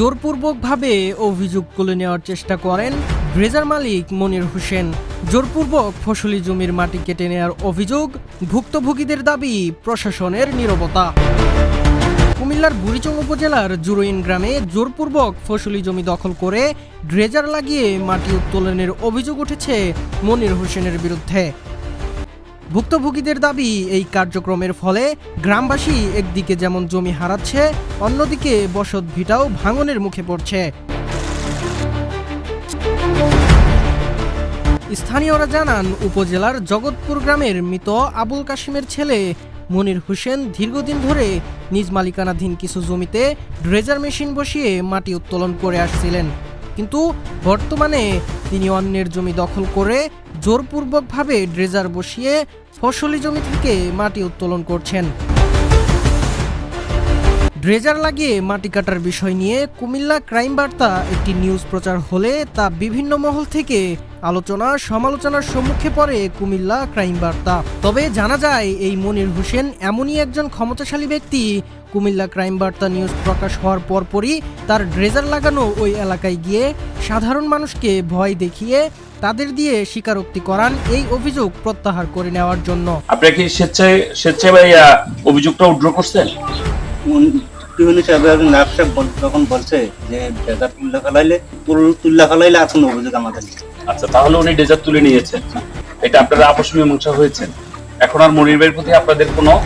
জোরপূর্বকভাবে অভিযোগ তুলে নেওয়ার চেষ্টা করেন ড্রেজার মালিক মনির হোসেন। জোরপূর্বক ফসলি জমির মাটি কেটে নেওয়ার অভিযোগ ভুক্তভোগীদের দাবি প্রশাসনের নীরবতা। কুমিল্লার বুড়িচং উপজেলার জুরইন গ্রামে জোরপূর্বক ফসলি জমি দখল করে ড্রেজার লাগিয়ে মাটি উত্তোলনের অভিযোগ উঠেছে মনির হোসেনের বিরুদ্ধে। ভুক্তভোগীদের দাবি, এই কার্যক্রমের ফলে গ্রামবাসী একদিকে যেমন জমি হারাচ্ছে, অন্যদিকে বসত ভিটাও ভাঙনের মুখে পড়ছে। স্থানীয়রা জানান, উপজেলার জগৎপুর গ্রামের মৃত আবুল কাশিমের ছেলে মনির হোসেন দীর্ঘদিন ধরে নিজ মালিকানাধীন কিছু জমিতে ড্রেজার মেশিন বসিয়ে মাটি উত্তোলন করে আসছিলেন। কিন্তু বর্তমানে তিনি অন্যের জমি দখল করে জোরপূর্বকভাবে ড্রেজার বসিয়ে ফসলি জমি থেকে মাটি উত্তোলন করছেন। ড্রেজার লাগিয়ে মাটি কাটার বিষয় নিয়ে কুমিল্লা ক্রাইম বার্তা একটি নিউজ প্রচার হলে তা বিভিন্ন মহল থেকে আলোচনা সমালোচনার সম্মুখে পড়ে কুমিল্লা ক্রাইম বার্তা তবে জানা যায় এই মনির হোসেন এমনই একজন ক্ষমতাশালী ব্যক্তি। কুমিল্লা ক্রাইম বার্তা নিউজ প্রকাশ হওয়ার পরপরই তার ড্রেজার লাগানো ওই এলাকায় গিয়ে সাধারণ মানুষকে ভয় দেখিয়ে তাদের দিয়ে স্বীকারোক্তি করান এই অভিযোগ প্রত্যাহার করে নেওয়ার জন্য। আপনারা কি স্বেচ্ছায় স্বেচ্ছায় ভাইয়া অভিযোগটা উড্র করছেন? সাহেব একজন নায়ক সাহেব তখন বলছে যে ডেজার তুল্লা ফেলাইলে তুল- তুল্লা ফেলাইলে আর কোনো অভিযোগ আমাদের। আচ্ছা তাহলে উনি ডেজার্ট তুলে নিয়েছেন। এটা আপনারা আপস মীমাংসা হয়েছেন। এখন আর প্রতি আপনাদের কোনো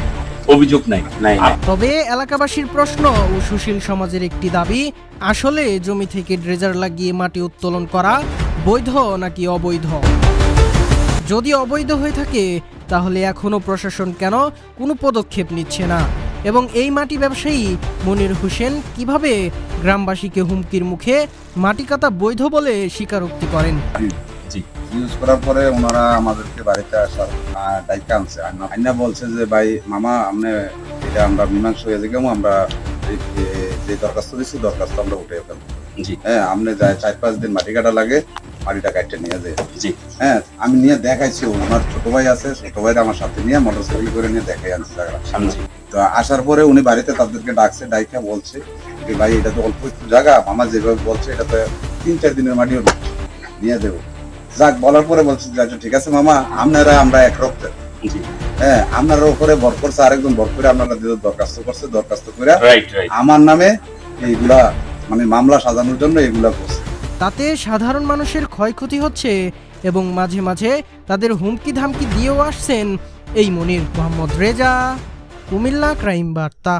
অভিযোগ নাই নাই নাই। তবে এলাকাবাসীর প্রশ্ন ও সুশীল সমাজের একটি দাবি আসলে জমি থেকে ড্রেজার লাগিয়ে মাটি উত্তোলন করা বৈধ নাকি অবৈধ? যদি অবৈধ হয়ে থাকে তাহলে এখনও প্রশাসন কেন কোনো পদক্ষেপ নিচ্ছে না? এবং এই মাটি ব্যবসায়ী মনির হোসেন কীভাবে গ্রামবাসীকে হুমকির মুখে মাটি কাটা বৈধ বলে স্বীকারোক্তি করেন? ইউজ করার পরে ওনারা আমাদেরকে বাড়িতে আসার দায়িত্ব আনছে। আইনা- বলছে যে, ভাই, মামা, আপনি এটা আমরা মীমাংস হয়ে যে আমরা যে দরখাস্ত দিচ্ছি দরখাস্ত আমরা উঠে ফেলব। হ্যাঁ আপনি যায় চার পাঁচ দিন মাটি কাটা লাগে মাটিটা কাটতে নিয়ে যায়। জি। হ্যাঁ আমি নিয়ে দেখাইছি আমার ছোট ভাই আছে ছোট ভাইরা আমার সাথে নিয়ে মোটরসাইকেল করে নিয়ে দেখাই আনছি তো আসার পরে উনি বাড়িতে তাদেরকে ডাকছে ডাইকা বলছে যে ভাই এটা তো অল্প একটু জায়গা মামা যেভাবে বলছে এটা তো তিন চার দিনের মাটিও নিয়ে দেবো যাক বলার পরে বলছে যে আচ্ছা ঠিক আছে মামা আপনারা আমরা এক রক্তের। হ্যাঁ আপনারা উপরে বর করছে আরেকজন বর করে আপনারা দরখাস্ত করছে দরখাস্ত করে আমার নামে এইগুলা মানে মামলা সাজানোর জন্য এগুলো করছে। তাতে সাধারণ মানুষের ক্ষয়ক্ষতি হচ্ছে এবং মাঝে মাঝে তাদের হুমকি ধামকি দিয়েও আসছেন এই মনির মোহাম্মদ রেজা কুমিল্লা ক্রাইম বার্তা।